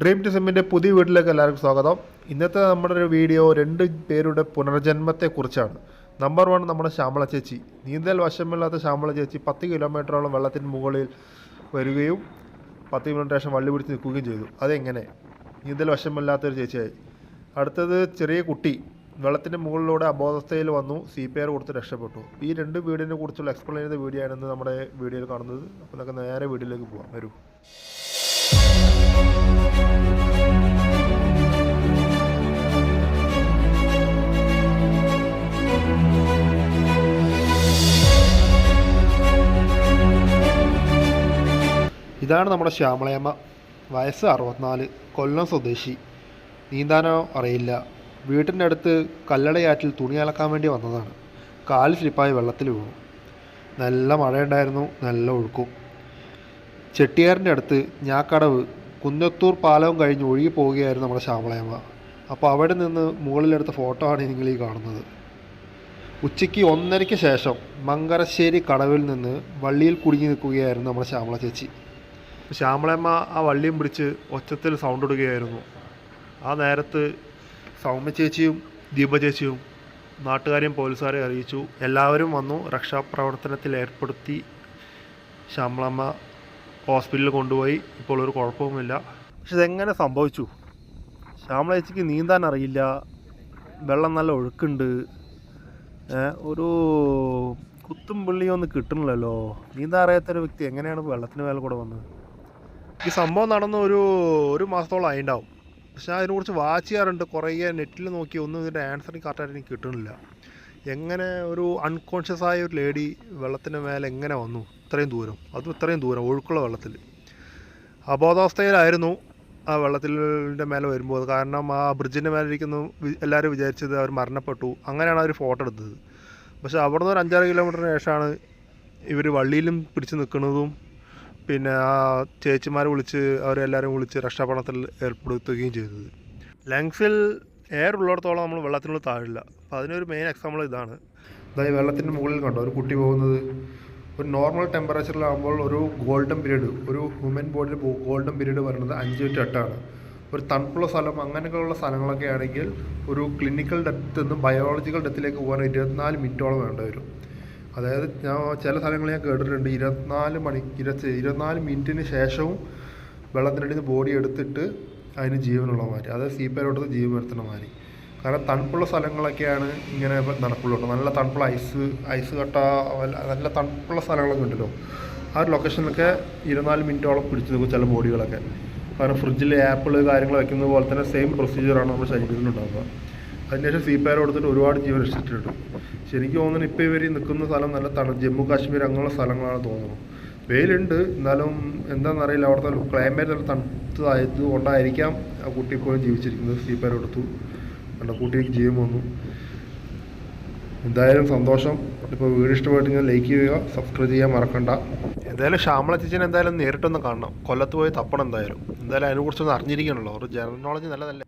Dream ടിസമിന്റെ പുതിയ വീട്ടിലേക്ക് എല്ലാവർക്കും സ്വാഗതം. ഇന്നത്തെ നമ്മുടെ ഒരു വീഡിയോ രണ്ട് പേരുടെ പുനർജന്മത്തെക്കുറിച്ചാണ്. നമ്പർ വൺ നമ്മുടെ ശ്യാമള ചേച്ചി. നീന്തൽ വശമില്ലാത്ത ശ്യാമള ചേച്ചി പത്ത് കിലോമീറ്ററോളം വെള്ളത്തിന് മുകളിൽ വരികയും പത്ത് കിലോമീറ്റർ ശേഷം വള്ളി പിടിച്ച് നിൽക്കുകയും ചെയ്തു. അതെങ്ങനെ? നീന്തൽ വശമില്ലാത്തൊരു ചേച്ചിയായി. അടുത്തത് ചെറിയ കുട്ടി വെള്ളത്തിന്റെ മുകളിലൂടെ അബോധസ്ഥയിൽ വന്നു. സി പി ആർ കൊടുത്ത് രക്ഷപ്പെട്ടു. ഈ രണ്ട് വീടിനെ കുറിച്ചുള്ള എക്സ്പ്ലെയിൻ ചെയ്ത വീഡിയോ ആണ് നമ്മുടെ വീഡിയോയിൽ കാണുന്നത്. അപ്പോൾ നമുക്ക് നേരെ വീഡിയോയിലേക്ക് പോകാം വരൂ. ഇതാണ് നമ്മുടെ ശ്യാമളയമ്മ വയസ്സ് അറുപത്തിനാല് കൊല്ലം സ്വദേശി. നീന്താനോ അറിയില്ല. വീട്ടിന്റെ അടുത്ത് കല്ലടയാറ്റിൽ തുണി അലക്കാൻ വേണ്ടി വന്നതാണ്. കാൽ സ്ലിപ്പായി വെള്ളത്തിൽ വീണു. നല്ല മഴയുണ്ടായിരുന്നു നല്ല ഒഴുക്കും. ചെട്ടിയാറിന്റെ അടുത്ത് ഞാക്കടവ് കുന്നത്തൂർ പാലവും കഴിഞ്ഞ് ഒഴുകി പോവുകയായിരുന്നു നമ്മുടെ ശ്യാമളയമ്മ. അപ്പോൾ അവിടെ നിന്ന് മുകളിലെടുത്ത ഫോട്ടോ ആണ് നിങ്ങൾ ഈ കാണുന്നത്. ഉച്ചയ്ക്ക് ഒന്നരയ്ക്ക് ശേഷം മങ്കരശ്ശേരി കടവിൽ നിന്ന് വള്ളിയിൽ കുടുങ്ങി നിൽക്കുകയായിരുന്നു നമ്മുടെ ശ്യാമള ചേച്ചി. ശ്യാമളയമ്മ ആ വള്ളിയും പിടിച്ച് ഒച്ചത്തിൽ സൗണ്ട് ഇടുകയായിരുന്നു. ആ നേരത്ത് സൗമ്യ ചേച്ചിയും ദീപ ചേച്ചിയും നാട്ടുകാരെയും പോലീസുകാരെയും അറിയിച്ചു. എല്ലാവരും വന്നു രക്ഷാപ്രവർത്തനത്തിൽ ഏർപ്പെടുത്തി. ശ്യാമളമ്മ ഹോസ്പിറ്റലിൽ കൊണ്ടുപോയി. ഇപ്പോൾ ഒരു കുഴപ്പവുമില്ല പക്ഷെ ഇതെങ്ങനെ സംഭവിച്ചു? ശ്യാമള ചേച്ചിക്ക് നീന്താൻ അറിയില്ല. വെള്ളം നല്ല ഒഴുക്കുണ്ട്. ഒരു കുത്തും പുള്ളിയൊന്നും കിട്ടണില്ലല്ലോ. നീന്താൻ അറിയാത്തൊരു വ്യക്തി എങ്ങനെയാണ് വെള്ളത്തിന് മേലെ കൂടെ വന്നത്? ഈ സംഭവം നടന്ന ഒരു ഒരു മാസത്തോളം ആയിണ്ടാവും. പക്ഷെ ഞാൻ അതിനെക്കുറിച്ച് വാച്ച് ചെയ്യാറുണ്ട്. കുറേ നെറ്റിൽ നോക്കി ഒന്നും ഇതിന്റെ ആൻസർ കറക്റ്റായിട്ട് എനിക്ക് കിട്ടണില്ല. എങ്ങനെ ഒരു അൺകോൺഷ്യസ് ആയ ഒരു ലേഡി വെള്ളത്തിന്റെ മേലെ എങ്ങനെ വന്നു? ഇത്രയും ദൂരം. അതും ഇത്രയും ദൂരം ഒഴുക്കുള്ള വെള്ളത്തിൽ. അബോധാവസ്ഥയിലായിരുന്നു ആ വെള്ളത്തിന്റെ മേലെ വരുമ്പോൾ. കാരണം ആ ബ്രിഡ്ജിന്റെ മേലെ ഇരിക്കുന്നു എല്ലാവരും വിചാരിച്ചത് അവർ മരണപ്പെട്ടു. അങ്ങനെയാണ് അവർ ഫോട്ടോ എടുത്തത്. പക്ഷേ അവിടെ നിന്ന് ഒരു അഞ്ചാറ് കിലോമീറ്ററിന് ശേഷമാണ് ഇവർ വള്ളിയിലും പിടിച്ച് നിൽക്കുന്നതും പിന്നെ ആ ചേച്ചിമാരെ വിളിച്ച് അവരെല്ലാവരും വിളിച്ച് രക്ഷാപണത്തിൽ ഏർപ്പെടുത്തുകയും ചെയ്തത്. ലങ്സിൽ എയർ ഉള്ളിടത്തോളം നമ്മൾ വെള്ളത്തിനുള്ളിൽ താഴില്ല. അപ്പോൾ അതിനൊരു മെയിൻ എക്സാമ്പിൾ ഇതാണ്. അതായത് വെള്ളത്തിന്റെ മുകളിൽ കണ്ടോ? ഒരു കുട്ടി പോകുന്നത്. ഒരു നോർമൽ ടെമ്പറേച്ചറിലാകുമ്പോൾ ഒരു ഗോൾഡൻ പീരീഡ് ഒരു ഹ്യൂമൻ ബോഡിയിൽ ഗോൾഡൻ പീരീഡ് വരുന്നത് അഞ്ച് ടു എട്ടാണ് ഒരു തണുപ്പുള്ള സ്ഥലം അങ്ങനെയൊക്കെയുള്ള സ്ഥലങ്ങളൊക്കെ ആണെങ്കിൽ ഒരു ക്ലിനിക്കൽ ഡെത്ത് നിന്നും ബയോളജിക്കൽ ഡെത്തിലേക്ക് പോകാൻ ഇരുപത്തിനാല് മിനിറ്റോളം വേണ്ടി വരും. അതായത് ഞാൻ ചില സ്ഥലങ്ങളിൽ ഞാൻ കേട്ടിട്ടുണ്ട് ഇരുപത്തിനാല് മണി ഇരുപത്തി ഇരുപത്തിനാല് മിനിറ്റിന് ശേഷവും വെള്ളത്തിനടിയിൽ നിന്ന് ബോഡി എടുത്തിട്ട് അതിന് ജീവനുള്ള മാതിരി അതായത് സി പേരോട്ട് ജീവൻ വരുത്തുന്ന മാതിരി. കാരണം തണുപ്പുള്ള സ്ഥലങ്ങളൊക്കെയാണ് ഇങ്ങനെ നടക്കുള്ളൂ കേട്ടോ. നല്ല തണുപ്പുള്ള ഐസ് ഐസ് കട്ട നല്ല തണുപ്പുള്ള സ്ഥലങ്ങളൊക്കെ ഉണ്ടല്ലോ. ആ ഒരു ലൊക്കേഷനിലൊക്കെ ഇരുപത്തിനാല് മിനിറ്റോളം പിടിച്ചു നിൽക്കും ചില ബോഡികളൊക്കെ. കാരണം ഫ്രിഡ്ജിൽ ആപ്പിൾ കാര്യങ്ങൾ വെക്കുന്നത് പോലെ തന്നെ സെയിം പ്രൊസീജിയറാണ് നമ്മുടെ ശരീരത്തിൽ ഉണ്ടാകുക അതിനുശേഷം സി പി ആർ കൊടുത്തിട്ട് ഒരുപാട് ജീവൻ രക്ഷിച്ചിട്ടുണ്ട്. ശരിക്കും തോന്നുന്നു ഇപ്പോൾ ഇവർ നിൽക്കുന്ന സ്ഥലം നല്ല തണു ജമ്മു കാശ്മീർ അങ്ങനെയുള്ള സ്ഥലങ്ങളാണ് തോന്നുന്നത് വെയിലുണ്ട് എന്നാലും എന്താണെന്നറിയില്ല അവിടുത്തെ ക്ലൈമറ്റ് നല്ല തണുത്തതായത് കൊണ്ടായിരിക്കാം ആ കുട്ടി ഇപ്പോഴും ജീവിച്ചിരിക്കുന്നത് സി പി ആർ കൊടുത്തു. കണ്ട കുട്ടിക്ക് ജീവൻ വന്നു. എന്തായാലും സന്തോഷം. ഇപ്പോൾ വീഡിയോ ഇഷ്ടപ്പെട്ട് ഞാൻ ലൈക്ക് ചെയ്യുക സബ്സ്ക്രൈബ് ചെയ്യാൻ മറക്കണ്ട. എന്തായാലും ശ്യാമള ചേച്ചിനെ എന്തായാലും നേരിട്ടൊന്ന് കാണണം. കൊല്ലത്ത് പോയി തപ്പണം എന്തായാലും. എന്തായാലും അതിനെക്കുറിച്ചൊന്ന് അറിഞ്ഞിരിക്കണല്ലോ. ഒരു ജനറൽ നോളജ് നല്ലതല്ലേ?